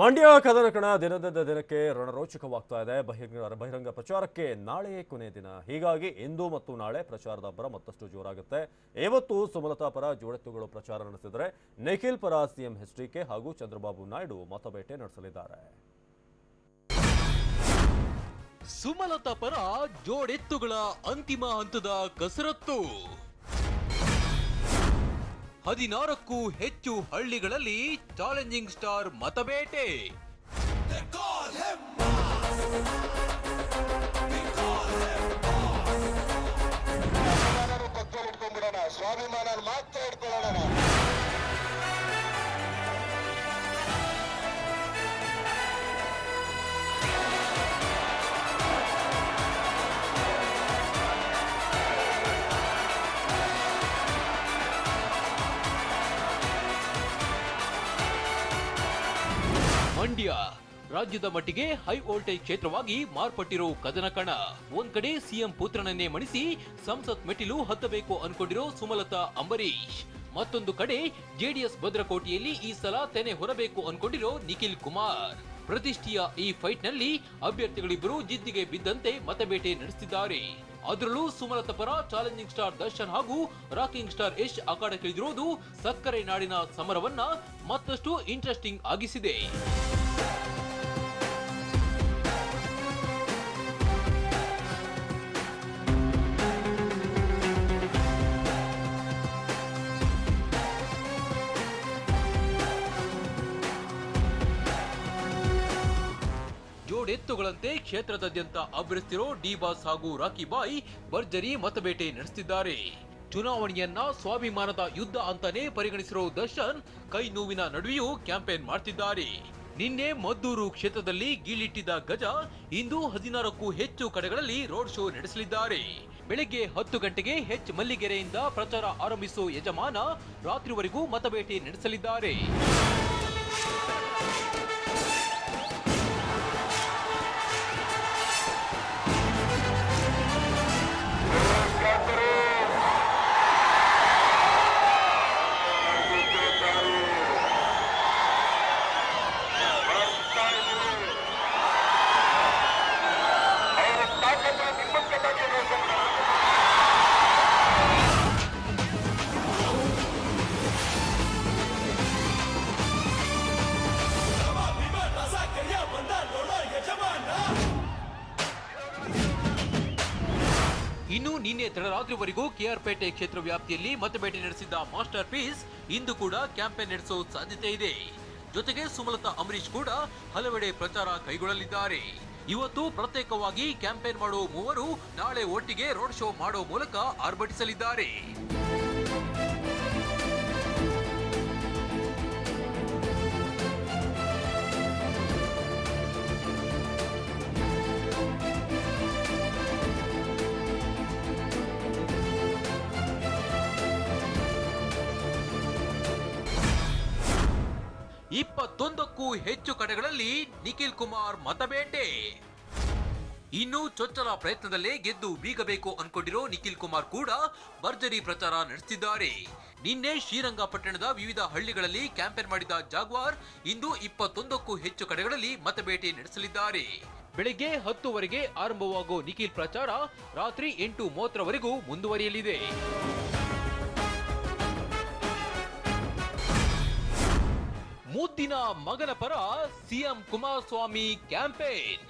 ಮಂಡ್ಯ ಕದನ ಕಣ ದಿನದಿಂದ ದಿನಕ್ಕೆ ರಣರೋಚಕವಾಗ್ತಾ ಇದೆ. ಬಹಿರಂಗ ಬಹಿರಂಗ ಪ್ರಚಾರಕ್ಕೆ ನಾಳೆಯೇ ಕೊನೆ ದಿನ. ಹೀಗಾಗಿ ಇಂದು ಮತ್ತು ನಾಳೆ ಪ್ರಚಾರದ ಅಬ್ಬರ ಮತ್ತಷ್ಟು ಜೋರಾಗುತ್ತೆ. ಇವತ್ತು ಸುಮಲತಾ ಪರ ಜೋಡೆತ್ತುಗಳು ಪ್ರಚಾರ ನಡೆಸಿದರೆ ನಿಖಿಲ್ ಪರ ಸಿಎಂ ಎಚ್ಡಿಕೆ ಹಾಗೂ ಚಂದ್ರಬಾಬು ನಾಯ್ಡು ಮತಬೇಟೆ ನಡೆಸಲಿದ್ದಾರೆ. ಸುಮಲತಾ ಪರ ಜೋಡೆತ್ತುಗಳ ಅಂತಿಮ ಹಂತದ ಕಸರತ್ತು. ಹದಿನಾರಕ್ಕೂ ಹೆಚ್ಚು ಹಳ್ಳಿಗಳಲ್ಲಿ ಚಾಲೆಂಜಿಂಗ್ ಸ್ಟಾರ್ ಮತಬೇಟೆ. ಸ್ವಾಭಿಮಾನ ಮಾತ್ರ ಇಟ್ಕೊಳ್ಳೋಣ. ಮಂಡ್ಯ. ರಾಜ್ಯದ ಮಟ್ಟಿಗೆ ಹೈ ವೋಲ್ಟೇಜ್ ಕ್ಷೇತ್ರವಾಗಿ ಮಾರ್ಪಟ್ಟಿರೋ ಕದನ ಕಣ ಒಂದ್ ಕಡೆ ಸಿಎಂ ಪುತ್ರನನ್ನೇ ಮಣಿಸಿ ಸಂಸತ್ ಮೆಟ್ಟಿಲು ಹತ್ತಬೇಕು ಅನ್ಕೊಂಡಿರೋ ಸುಮಲತಾ ಅಂಬರೀಶ್ ಮತ್ತೊಂದು ಕಡೆ ಜೆಡಿಎಸ್ ಭದ್ರಕೋಟೆಯಲ್ಲಿ ಈ ಸಲ ತೆನೆ ಹೊರಬೇಕು ಅನ್ಕೊಂಡಿರೋ ನಿಖಿಲ್ ಕುಮಾರ್. ಪ್ರತಿಷ್ಠೆಯ ಈ ಫೈಟ್ನಲ್ಲಿ ಅಭ್ಯರ್ಥಿಗಳಿಬ್ಬರು ಜಿದ್ದಿಗೆ ಬಿದ್ದಂತೆ ಮತಬೇಟೆ ನಡೆಸಿದ್ದಾರೆ ಅದರಲ್ಲೂ ಸುಮಲತ ಪರ ಚಾಲೆಂಜಿಂಗ್ ಸ್ಟಾರ್ ದರ್ಶನ್ ಹಾಗೂ ರಾಕಿಂಗ್ ಸ್ಟಾರ್ ಯಶ್ ಅಖಾಡಕ್ಕಿಳಿದಿರುವುದು ಸಕ್ಕರೆ ನಾಡಿನ ಸಮರವನ್ನ ಮತ್ತಷ್ಟು ಇಂಟ್ರೆಸ್ಟಿಂಗ್ ಆಗಿಸಿದೆ. ಜೋಡೆತ್ತುಗಳಂತೆ ಕ್ಷೇತ್ರದಾದ್ಯಂತ ಅಬ್ಬರಿಸ್ತಿರೋ ಡಿ ಬಾಸ್ ಹಾಗೂ ರಾಕಿ ಬಾಯ್ ಭರ್ಜರಿ ಮತಬೇಟೆ ನಡೆಸುತ್ತಿದ್ದಾರೆ ಚುನಾವಣೆಯನ್ನ ಸ್ವಾಭಿಮಾನದ ಯುದ್ಧ ಅಂತಾನೆ ಪರಿಗಣಿಸಿರೋ ದರ್ಶನ್ ಕೈ ನೋವಿನ ನಡುವೆಯೂ ಕ್ಯಾಂಪೇನ್ ಮಾಡ್ತಿದ್ದಾರೆ. ನಿನ್ನೆ ಮದ್ದೂರು ಕ್ಷೇತ್ರದಲ್ಲಿ ಗೀಳಿಟ್ಟಿದ್ದ ಗಜ ಇಂದು ಹದಿನಾರಕ್ಕೂ ಹೆಚ್ಚು ಕಡೆಗಳಲ್ಲಿ ರೋಡ್ ಶೋ ನಡೆಸಲಿದ್ದಾರೆ. ಬೆಳಗ್ಗೆ ಹತ್ತು ಗಂಟೆಗೆ ಹೆಚ್ ಮಲ್ಲಿಗೆರೆಯಿಂದ ಪ್ರಚಾರ ಆರಂಭಿಸೋ ಯಜಮಾನ ರಾತ್ರಿವರೆಗೂ ಮತಬೇಟೆ ನಡೆಸಲಿದ್ದಾರೆ. ಇನ್ನು ನಿನ್ನೆ ತಡರಾತ್ರಿವರೆಗೂ ಕೆಆರ್ಪೇಟೆ ಕ್ಷೇತ್ರ ವ್ಯಾಪ್ತಿಯಲ್ಲಿ ಮತಬೇಟೆ ನಡೆಸಿದ್ದ ಮಾಸ್ಟರ್ ಪೀಸ್ ಇಂದು ಕೂಡ ಕ್ಯಾಂಪೇನ್ ನಡೆಸೋ ಸಾಧ್ಯತೆ ಇದೆ. ಜೊತೆಗೆ ಸುಮಲತಾ ಅಂಬರೀಶ್ ಕೂಡ ಹಲವೆಡೆ ಪ್ರಚಾರ ಕೈಗೊಳ್ಳಲಿದ್ದಾರೆ. ಇವತ್ತು ಪ್ರತ್ಯೇಕವಾಗಿ ಕ್ಯಾಂಪೇನ್ ಮಾಡುವ ಮೂವರು ನಾಳೆ ಒಟ್ಟಿಗೆ ರೋಡ್ ಶೋ ಮಾಡೋ ಮೂಲಕ ಆರ್ಭಟಿಸಲಿದ್ದಾರೆ. ಇಪ್ಪತ್ತೊಂದಕ್ಕೂ ಹೆಚ್ಚು ಕಡೆಗಳಲ್ಲಿ ನಿಖಿಲ್ ಕುಮಾರ್ ಮತಬೇಟೆ. ಇನ್ನು ಚೊಚ್ಚಲ ಪ್ರಯತ್ನದಲ್ಲೇ ಗೆದ್ದು ಬೀಗಬೇಕು ಅನ್ಕೊಂಡಿರೋ ನಿಖಿಲ್ ಕುಮಾರ್ ಕೂಡ ಭರ್ಜರಿ ಪ್ರಚಾರ ನಡೆಸಿದ್ದಾರೆ ನಿನ್ನೆ ಶ್ರೀರಂಗಪಟ್ಟಣದ ವಿವಿಧ ಹಳ್ಳಿಗಳಲ್ಲಿ ಕ್ಯಾಂಪೇನ್ ಮಾಡಿದ ಜಾಗ್ವಾರ್ ಇಂದು ಇಪ್ಪತ್ತೊಂದಕ್ಕೂ ಹೆಚ್ಚು ಕಡೆಗಳಲ್ಲಿ ಮತಬೇಟೆ ನಡೆಸಲಿದ್ದಾರೆ. ಬೆಳಗ್ಗೆ ಹತ್ತುವರೆಗೆ ಆರಂಭವಾಗೋ ನಿಖಿಲ್ ಪ್ರಚಾರ ರಾತ್ರಿ ಎಂಟು ಮೂವತ್ತರವರೆಗೂ ಮುಂದುವರಿಯಲಿದೆ. ಮುದ್ದಿನ ಮಗನ ಪರ ಸಿಎಂ ಕುಮಾರಸ್ವಾಮಿ ಕ್ಯಾಂಪೇನ್.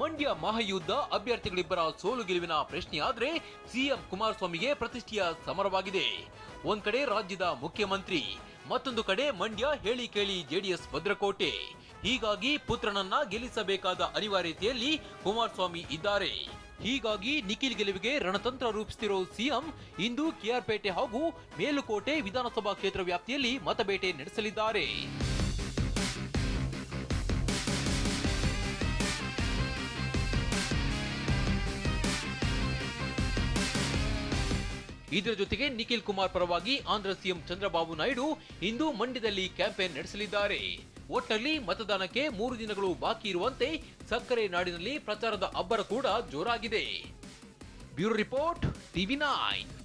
ಮಂಡ್ಯ ಮಹಾಯುದ್ಧ ಅಭ್ಯರ್ಥಿಗಳಿಬ್ಬರ ಸೋಲು ಗೆಲುವಿನ ಪ್ರಶ್ನೆಯಾದ್ರೆ ಸಿಎಂ ಕುಮಾರಸ್ವಾಮಿಗೆ ಪ್ರತಿಷ್ಠೆಯ ಸಮರವಾಗಿದೆ. ಒಂದ್ ಕಡೆ ರಾಜ್ಯದ ಮುಖ್ಯಮಂತ್ರಿ, ಮತ್ತೊಂದು ಕಡೆ ಮಂಡ್ಯ ಹೇಳಿ ಕೇಳಿ ಜೆಡಿಎಸ್ ಭದ್ರಕೋಟೆ. ಹೀಗಾಗಿ ಪುತ್ರನನ್ನ ಗೆಲ್ಲಿಸಬೇಕಾದ ಅನಿವಾರ್ಯತೆಯಲ್ಲಿ ಕುಮಾರಸ್ವಾಮಿ ಇದ್ದಾರೆ. ಹೀಗಾಗಿ ನಿಖಿಲ್ ಗೆಲುವಿಗೆ ರಣತಂತ್ರ ರೂಪಿಸುತ್ತಿರೋ ಸಿಎಂ ಇಂದು ಕೆಆರ್ಪೇಟೆ ಹಾಗೂ ಮೇಲುಕೋಟೆ ವಿಧಾನಸಭಾ ಕ್ಷೇತ್ರ ವ್ಯಾಪ್ತಿಯಲ್ಲಿ ಮತಬೇಟೆ ನಡೆಸಲಿದ್ದಾರೆ. ಇದರ ಜೊತೆಗೆ ನಿಖಿಲ್ ಕುಮಾರ್ ಪರವಾಗಿ ಆಂಧ್ರ ಸಿಎಂ ಚಂದ್ರಬಾಬು ನಾಯ್ಡು ಇಂದು ಮಂಡ್ಯದಲ್ಲಿ ಕ್ಯಾಂಪೇನ್ ನಡೆಸಲಿದ್ದಾರೆ. ಒಟ್ಟಲ್ಲಿ ಮತದಾನಕ್ಕೆ ಮೂರು ದಿನಗಳು ಬಾಕಿ ಇರುವಂತೆ ಸಕ್ಕರೆ ನಾಡಿನಲ್ಲಿ ಪ್ರಚಾರದ ಅಬ್ಬರ ಕೂಡ ಜೋರಾಗಿದೆ. Bureau report, TV nine.